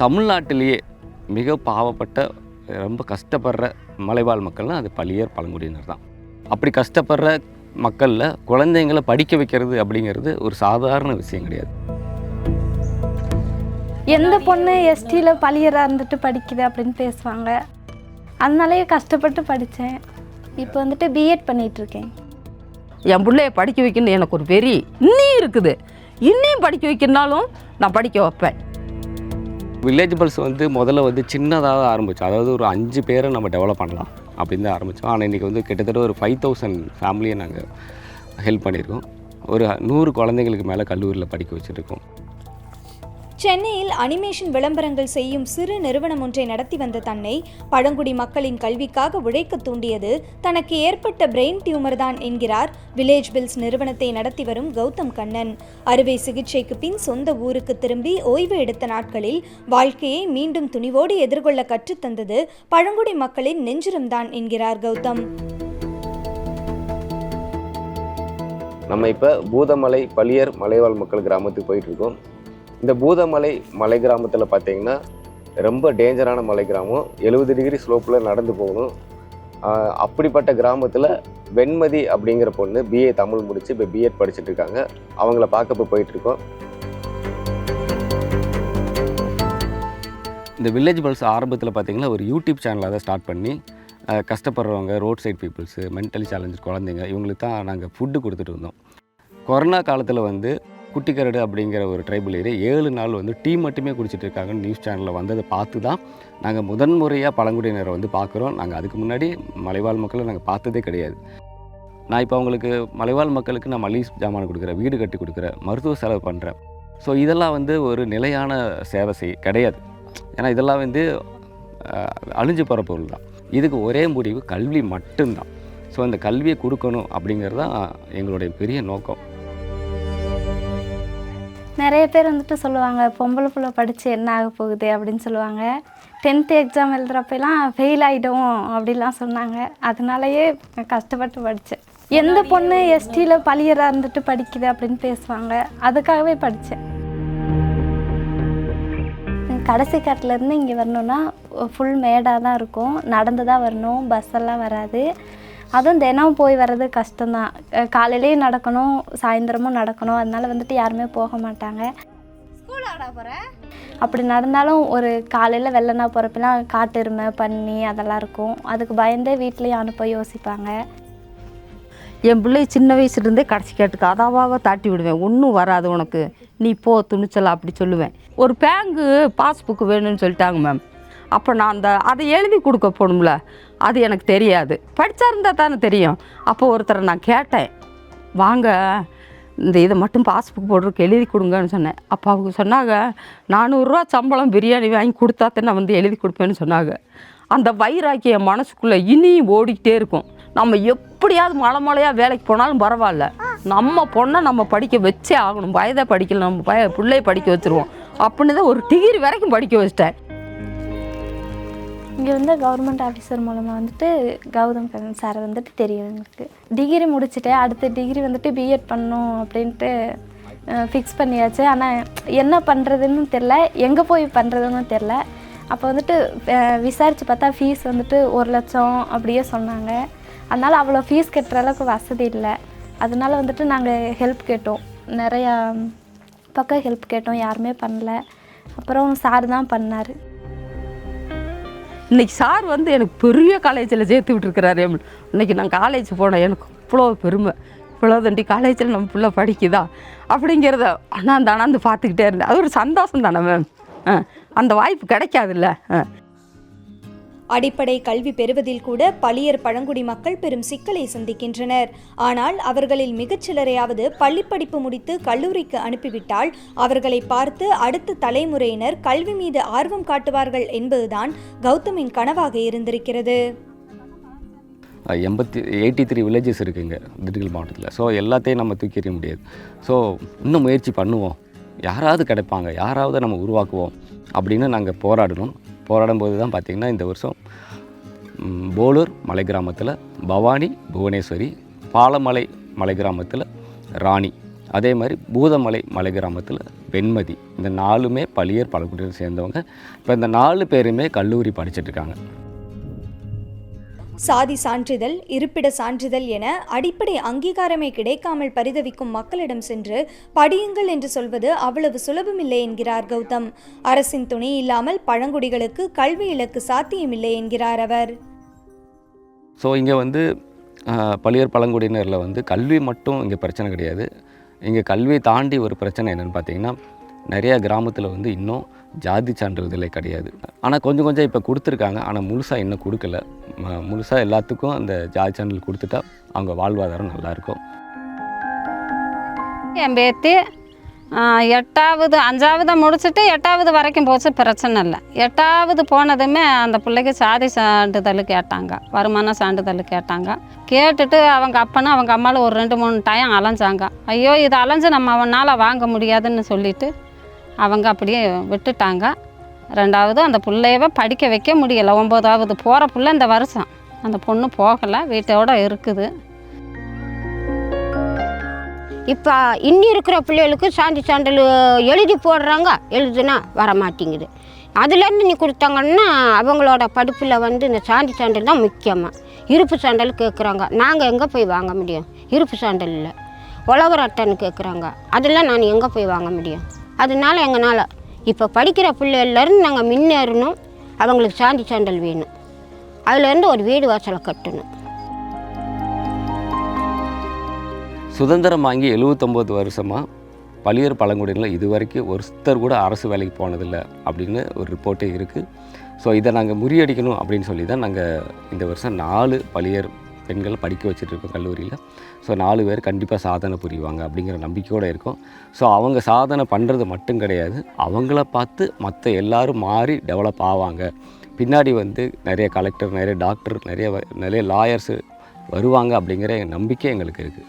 தமிழ்நாட்டிலேயே மிக பாவப்பட்ட ரொம்ப கஷ்டப்படுற மலைவாழ் மக்கள்னால் அது பழியர் பழங்குடியினர் தான். அப்படி கஷ்டப்படுற மக்களில் குழந்தைங்களை படிக்க வைக்கிறது அப்படிங்கிறது ஒரு சாதாரண விஷயம் கிடையாது. எந்த பொண்ணு எஸ்டியில் பழியராக இருந்துட்டு படிக்குது அப்படின்னு பேசுவாங்க. அதனாலேயே கஷ்டப்பட்டு படித்தேன் இப்போ வந்துட்டு பிஎட் பண்ணிகிட்ருக்கேன் என் பிள்ளைய படிக்க வைக்கணும்னு எனக்கு ஒரு வெறி இன்னும் இருக்குது. இன்னும் படிக்க வைக்கணுனாலும் நான் படிக்க வைப்பேன். வில்லேஜ் பல்ஸ் வந்து முதல்ல வந்து சின்னதாக ஆரம்பித்தோம் அதாவது ஒரு அஞ்சு பேரை நம்ம டெவலப் பண்ணலாம் அப்படின்னு தான் ஆரம்பித்தோம் ஆனால் இன்றைக்கி வந்து கிட்டத்தட்ட ஒரு ஃபைவ் தௌசண்ட் ஃபேமிலியை நாங்கள் ஹெல்ப் பண்ணியிருக்கோம். ஒரு நூறு குழந்தைங்களுக்கு மேலே கல்லூரியில் படிக்க வச்சுருக்கோம். சென்னையில் அனிமேஷன் விளம்பரங்கள் செய்யும் சிறு நிறுவனம் ஒன்றை நடத்தி வந்த தன்னை பழங்குடி மக்களின் கல்விக்காக உழைக்க தூண்டியது தனக்கு ஏற்பட்ட பிரெயின் டியூமர் தான் என்கிறார் வில்லேஜ் பில்ஸ் நிறுவனத்தை நடத்தி வரும் கௌதம் கண்ணன். அறுவை சிகிச்சைக்கு பின் சொந்த ஊருக்கு திரும்பி ஓய்வு எடுத்த நாட்களில் வாழ்க்கையை மீண்டும் துணிவோடு எதிர்கொள்ள கற்றுத்தந்தது பழங்குடி மக்களின் நெஞ்சுரம்தான் என்கிறார் கௌதம். நம்ம இப்போ பூதமலை பழியர் மலைவாழ் மக்கள் கிராமத்துக்கு போயிட்டு இருக்கோம். இந்த பூதமலை மலை கிராமத்தில் பார்த்தீங்கன்னா ரொம்ப டேஞ்சரான மலை கிராமம். எழுபது டிகிரி ஸ்லோப்பில் நடந்து போகணும். அப்படிப்பட்ட கிராமத்தில் வெண்மதி அப்படிங்கிற பொண்ணு பிஏ தமிழ் முடித்து இப்போ பிஎட் படிச்சுட்டு இருக்காங்க. அவங்கள பார்க்க இப்போ போயிட்டுருக்கோம் இந்த வில்லேஜ் பல்ஸ் ஆரம்பத்தில் பார்த்தீங்கன்னா ஒரு யூடியூப் சேனலை தான் ஸ்டார்ட் பண்ணி கஷ்டப்படுறவங்க road side peoples mentally challenge குழந்தைங்க இவங்களுக்கு தான் நாங்கள் ஃபுட்டு கொடுத்துட்டு இருந்தோம். கொரோனா காலத்தில் வந்து குட்டிக்கரடு அப்படிங்கிற ஒரு ட்ரைபிள் ஏரியா ஏழு நாள் வந்து டீ மட்டுமே குடிச்சிட்டு இருக்காங்கன்னு நியூஸ் சேனலில் வந்ததை பார்த்து தான் நாங்கள் முதன்முறையாக பழங்குடியினரை வந்து பார்க்குறோம். நாங்கள் அதுக்கு முன்னாடி மலைவாழ் மக்களை நாங்கள் பார்த்ததே கிடையாது. நான் இப்போ அவங்களுக்கு மலைவாழ் மக்களுக்கு நான் மளிகை ஜாமான் கொடுக்குறேன் வீடு கட்டி கொடுக்குறேன் மருத்துவ செலவு பண்ணுறேன் ஸோ இதெல்லாம் வந்து ஒரு நிலையான சேவை செய் கிடையாது. ஏன்னா இதெல்லாம் வந்து அழிஞ்சு போகிற பொருள் தான். இதுக்கு ஒரே முடிவு கல்வி மட்டும்தான். ஸோ அந்த கல்வியை கொடுக்கணும் அப்படிங்கிறது தான் எங்களுடைய பெரிய நோக்கம். நிறைய பேர் வந்துட்டு சொல்லுவாங்க பொம்பளை புள்ள படித்து என்ன ஆக போகுது? அப்படின்னு சொல்லுவாங்க. டென்த்து எக்ஸாம் எழுதுறப்பெல்லாம் ஃபெயில் ஆகிடும் அப்படிலாம் சொன்னாங்க. அதனாலயே கஷ்டப்பட்டு படித்தேன் எந்த பொண்ணு எஸ்டியில் பழியராக இருந்துட்டு படிக்குது அப்படின்னு பேசுவாங்க அதுக்காகவே படித்தேன் கடைசி காட்டிலேருந்து இங்கே வரணும்னா ஃபுல் மேடாக தான் இருக்கும். நடந்து தான் வரணும் பஸ்ஸெல்லாம் வராது. அதுவும் தினம் போய் வர்றது கஷ்டம்தான். காலையிலேயும் நடக்கணும் சாயந்தரமும் நடக்கணும். அதனால வந்துட்டு யாருமே போக மாட்டாங்க. அப்படி நடந்தாலும் ஒரு காலையில் வெள்ளனா போகிறப்பெல்லாம் காட்டு எருமை பன்னி அதெல்லாம் இருக்கும். அதுக்கு பயந்தே வீட்லேயும் அனுப்ப யோசிப்பாங்க. என் பிள்ளை சின்ன வயசுலேருந்தே கடைசி கேட்டுக்கு அதாவாக தாட்டி விடுவேன். ஒன்றும் வராது உனக்கு. நீ போ துணிச்சலா அப்படி சொல்லுவேன். ஒரு பேங்கு பாஸ்புக் வேணும்னு சொல்லிட்டாங்க மேம் அப்போ நான் அந்த அதை எழுதி கொடுக்க போகணும்ல. அது எனக்கு தெரியாது. படித்தா இருந்தால் தானே தெரியும். அப்போ ஒருத்தரை நான் கேட்டேன். வாங்க இந்த இதை மட்டும் பாஸ்புக் போடுறதுக்கு எழுதி கொடுங்கன்னு சொன்னேன். அப்போ அவங்க சொன்னாங்க நானூறுரூவா சம்பளம் பிரியாணி வாங்கி கொடுத்தாத்தே நான் வந்து எழுதி கொடுப்பேன்னு சொன்னாங்க. அந்த வைராக்கி என் மனசுக்குள்ளே இனியும் ஓடிக்கிட்டே இருக்கும். நம்ம எப்படியாவது மலை மலையாக வேலைக்கு போனாலும் பரவாயில்ல. நம்ம பொண்ணை நம்ம படிக்க வச்சே ஆகணும். வயதை படிக்கல நம்ம பய பிள்ளைய படிக்க வச்சுருவோம். அப்படின்னு தான் ஒரு டிகிரி வரைக்கும் படிக்க வச்சிட்டேன். இங்கே வந்து கவர்மெண்ட் ஆஃபீஸர் மூலமாக வந்துட்டு கௌதம் கண்ணன் சார் வந்துட்டு தெரியும் எங்களுக்கு டிகிரி முடிச்சுட்டு அடுத்த டிகிரி வந்துட்டு பிஎட் பண்ணணும் அப்படின்ட்டு ஃபிக்ஸ் பண்ணியாச்சு. ஆனால் என்ன பண்ணுறதுன்னு தெரில எங்கே போய் பண்ணுறதுன்னு தெரில அப்போ வந்துட்டு விசாரித்து பார்த்தா ஃபீஸ் வந்துட்டு ஒரு லட்சம் அப்படியே சொன்னாங்க. அதனால் அவ்வளோ ஃபீஸ் கட்டுற அளவுக்கு வசதி இல்லை. அதனால் வந்துட்டு நாங்கள் ஹெல்ப் கேட்டோம். நிறையா பக்கம் ஹெல்ப் கேட்டோம். யாருமே பண்ணல. அப்புறம் சார் தான் பண்ணார். இன்றைக்கி சார் வந்து எனக்கு பெரிய காலேஜில் சேர்த்து விட்டுருக்கிறாரு இன்னைக்கு நான் காலேஜ் போனேன். எனக்கு இவ்வளோ பெருமை. இவ்வளோ தண்டி காலேஜில் நம்ம பிள்ளை படிக்குதா? அப்படிங்கிறத அண்ணாந்து அண்ணாந்து பார்த்துக்கிட்டே இருந்தேன். அது ஒரு சந்தோஷம் தானே மேம் ஆ அந்த வாய்ப்பு கிடைக்காதுல்ல. ஆ. அடிப்படை கல்வி பெறுவதில் கூட பழியர் பழங்குடி மக்கள் பெரும் சிக்கலை சந்திக்கின்றனர். ஆனால் அவர்களில் மிகச்சிலரையாவது பள்ளிப்படிப்பு முடித்து கல்லூரிக்கு அனுப்பிவிட்டால் அவர்களை பார்த்து அடுத்த தலைமுறையினர் கல்வி மீது ஆர்வம் காட்டுவார்கள் என்பதுதான் கௌதமின் கனவாக இருந்திருக்கிறது. எண்பத்தி எயிட்டி த்ரீ வில்லேஜஸ் இருக்குங்க திண்டுக்கல் மாவட்டத்தில். ஸோ எல்லாத்தையும் நம்ம தூக்கி எறிய முடியாது. ஸோ இன்னும் முயற்சி பண்ணுவோம். யாராவது கிடைப்பாங்க யாராவது நம்ம உருவாக்குவோம் அப்படின்னு நாங்கள் போராடணும். போராடும் போது தான் பார்த்திங்கன்னா இந்த வருஷம் போலூர் மலை கிராமத்தில் பவானி புவனேஸ்வரி பாலமலை மலை கிராமத்தில் ராணி அதே மாதிரி பூதமலை மலை கிராமத்தில் வெண்மதி. இந்த நாலுமே பழியர் பழங்குடியினர் சேர்ந்தவங்க. இப்போ இந்த நாலு பேருமே கல்லூரி படிச்சுட்ருக்காங்க சாதி சான்றிதழ் இருப்பிட சான்றிதழ் என அடிப்படை அங்கீகாரமே கிடைக்காமல் பரிதவிக்கும் மக்களிடம் சென்று படியுங்கள் என்று சொல்வது அவ்வளவு சுலபமில்லை என்கிறார் கௌதம். அரசின் துணை இல்லாமல் பழங்குடிகளுக்கு கல்வி இலக்கு சாத்தியமில்லை என்கிறார் அவர். ஸோ இங்கே வந்து ஆஹ், பழியர் பழங்குடியினரில் வந்து கல்வி மட்டும் இங்கே பிரச்சனை கிடையாது. இங்கே கல்வியை தாண்டி ஒரு பிரச்சனை என்னென்னு பார்த்தீங்கன்னா நிறைய கிராமத்தில் வந்து இன்னும் ஜாதி சான்றிதழே கிடையாது. ஆனால் கொஞ்சம் கொஞ்சம் இப்போ கொடுத்துருக்காங்க. ஆனால் முழுசாக இன்னும் கொடுக்கல. முழுசாக எல்லாத்துக்கும் அந்த ஜாதி சான்றிதழ் கொடுத்துட்டா அவங்க வாழ்வாதாரம் நல்லாயிருக்கும் என் பேத்தி? எட்டாவது அஞ்சாவது முடிச்சுட்டு எட்டாவது வரைக்கும் போச்சு பிரச்சனை இல்லை. எட்டாவது போனதுமே அந்த பிள்ளைக்கு சாதி சான்றிதழ் கேட்டாங்க. வருமான சான்றிதழ் கேட்டாங்க. கேட்டுட்டு அவங்க அப்பனும் அவங்க அம்மாவில் ஒரு ரெண்டு மூணு டைம் அலைஞ்சாங்க. ஐயோ இதை அலைஞ்சு நம்ம அவனால் வாங்க முடியாதுன்னு சொல்லிட்டு அவங்க அப்படியே விட்டுட்டாங்க. ரெண்டாவது அந்த பிள்ளையவே படிக்க வைக்க முடியலை. ஒம்போதாவது போகிற பிள்ளை இந்த வருஷம். அந்த பொண்ணு போகலை. வீட்டோட இருக்குது. இப்போ இன்னி இருக்கிற பிள்ளைகளுக்கு சாந்தி சான்றல் எழுதி போடுறாங்க. எழுதுனா வர மாட்டேங்குது அதுலேருந்து நீ கொடுத்தாங்கன்னா அவங்களோட படிப்பில் வந்து இந்த சாந்தி சான்றல் தான் முக்கியமாக இருப்பு சான்றல் கேட்குறாங்க நாங்கள் எங்கே போய் வாங்க முடியும்? இருப்பு சான்றல் இல்லை உழவர் அட்டைன்னு கேட்குறாங்க அதெல்லாம் நான் எங்கே போய் வாங்க முடியும்? அதனால் எங்களால் இப்போ படிக்கிற பிள்ளைகள்லேருந்து நாங்கள் முன்னேறணும். அவங்களுக்கு சாந்தி சான்றல் வேணும். அதுலேருந்து ஒரு வீடு வாசலை கட்டணும். சுதந்திரம் வாங்கி எழுபத்தொம்போது வருஷமாக பழியர் பழங்குடியினர் இது வரைக்கும் ஒருத்தர் கூட அரசு வேலைக்கு போனதில்லை அப்படின்னு ஒரு ரிப்போர்ட்டே இருக்குது ஸோ இதை நாங்கள் முறியடிக்கணும் அப்படின்னு சொல்லி தான் நாங்கள் இந்த வருஷம் நாலு பழியர் பெண்களை படிக்க வச்சுட்ருக்கோம் கல்லூரியில். ஸோ நாலு பேர் கண்டிப்பாக சாதனை புரிவாங்க அப்படிங்கிற நம்பிக்கையோடு இருக்கும். ஸோ அவங்க சாதனை பண்ணுறது மட்டும் கிடையாது. அவங்கள பார்த்து மற்ற எல்லோரும் மாறி டெவலப் ஆவாங்க. பின்னாடி வந்து நிறைய கலெக்டர் நிறைய டாக்டர் நிறைய நிறைய லாயர்ஸு வருவாங்க அப்படிங்கிற நம்பிக்கை எங்களுக்கு இருக்குது